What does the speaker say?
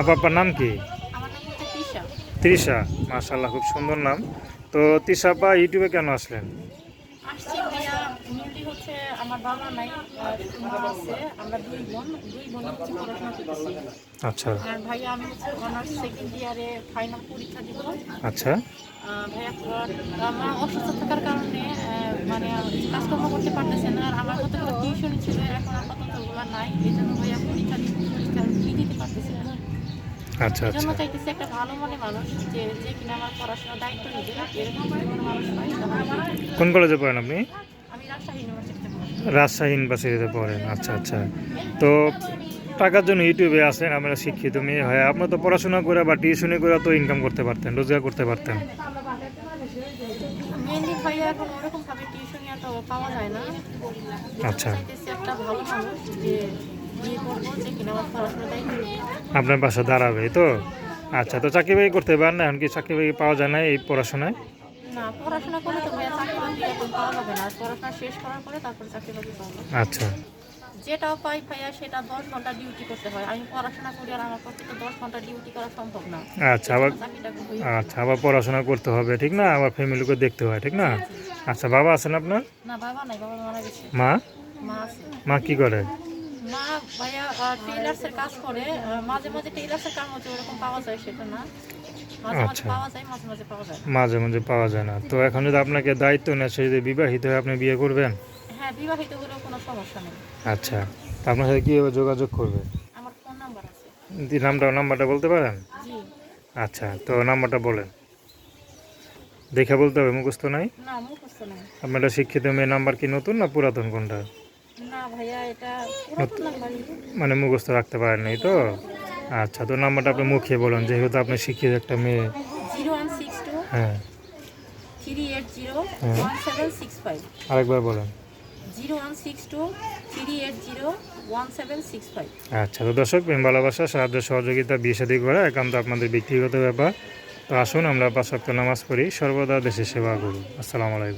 আপা আপনার নাম কি? তৃষা। মাশাল্লাহ খুব সুন্দর নাম। তো তৃষা আপা ইউটিউবে কেন আসলেন? আসছি ভাইয়া মেনলি হচ্ছে আমার বাবা নাই আর মা আছে। আমরা দুই বোন দুই বোন হচ্ছে পড়াশোনা করতেছি। আচ্ছা। আর ভাইয়া আমি হচ্ছে অনার্স সেকেন্ড ইয়ারে ফাইনাল পরীক্ষা দিব। আচ্ছা। ভাইয়া আমার অসুস্থ থাকার কারণে মানে কাজকর্ম করতে পারতেছে না। আর আমার ছিল এখন আপাতত ওগুলো নাই। এই জন্য ভাইয়া পরীক্ষা দিতে পরীক্ষা দিয়ে দিতে পারতেছি না আচ্ছা আচ্ছা। চাইতেছি একটা ভালো মনে মানুষ যে যে কিনা আমার পড়াশোনার দায়িত্ব এরকম মানুষ কোন কলেজে পড়েন আপনি? আমি রাজশাহী ইউনিভার্সিটিতে রাজশাহী ইউনিভার্সিটিতে পড়েন আচ্ছা আচ্ছা। তো টাকার জন্য ইউটিউবে আসেন আমরা শিক্ষিত মেয়ে হয়। আপনার তো পড়াশোনা করে বা টিউশনি করে তো ইনকাম করতে পারতেন রোজগার করতে পারতেন। আচ্ছা। একটা ভালো মানুষ যে আপনার পাশে দাঁড়াবে তো? আচ্ছা তো চাকরি বাকরি করতে পারেন না এখন কি চাকরি বাকরি পাওয়া যায় না এই পড়াশোনায়? আচ্ছা। যেটাও পাই ভাইয়া সেটা দশ ঘণ্টা ডিউটি করতে হয়। আমি পড়াশোনা করি আর আমার পক্ষে তো দশ ঘণ্টা ডিউটি করা সম্ভব না। আচ্ছা আবার আচ্ছা আবার পড়াশোনা করতে হবে ঠিক না? আবার ফ্যামিলিকে দেখতে হয় ঠিক না? আচ্ছা বাবা আছেন আপনার? না বাবা নাই বাবা মারা গেছে। মা? মা মা কি করে? মা ভাইয়া টেইলার্সের কাজ করে মাঝে মাঝে টেইলার্সের হচ্ছে ওরকম পাওয়া যায় সেটা না। আচ্ছা। মাঝে মাঝে পাওয়া যায় না। মাঝে মাঝে পাওয়া যায় না। তো এখন যদি আপনাকে দায়িত্ব নেয় সে যদি বিবাহিত হয়ে আপনি বিয়ে করবেন? হ্যাঁ বিবাহিত হলেও কোনো সমস্যা নেই। আচ্ছা। তা আপনার সাথে কীভাবে যোগাযোগ করবে? আমার ফোন নাম্বার আছে। নামটা নাম্বারটা বলতে পারেন? আচ্ছা তো নাম্বারটা বলেন। দেখে বলতে হবে মুখস্থ নাই? না মুখস্থ নেই। আপনারা শিক্ষিত মেয়ে নাম্বার কি নতুন না পুরাতন কোনটা? মানে মুখস্থ রাখতে পারেন নাই তো? আচ্ছা তো নাম্বারটা আপনি মুখে বলুন যেহেতু আপনি শিক্ষিত একটা মেয়ে। হ্যাঁ। হ্যাঁ। আরেকবার বলেন। আচ্ছা তো দর্শক প্রেম ভালোবাসা সাহায্য সহযোগিতা বিয়ে শাদী করা একান্ত আপনাদের ব্যক্তিগত ব্যাপার। তো আসুন আমরা পাঁচ সপ্তাহ নামাজ পড়ি। সর্বদা দেশের সেবা করুন। আসসালামু আলাইকুম।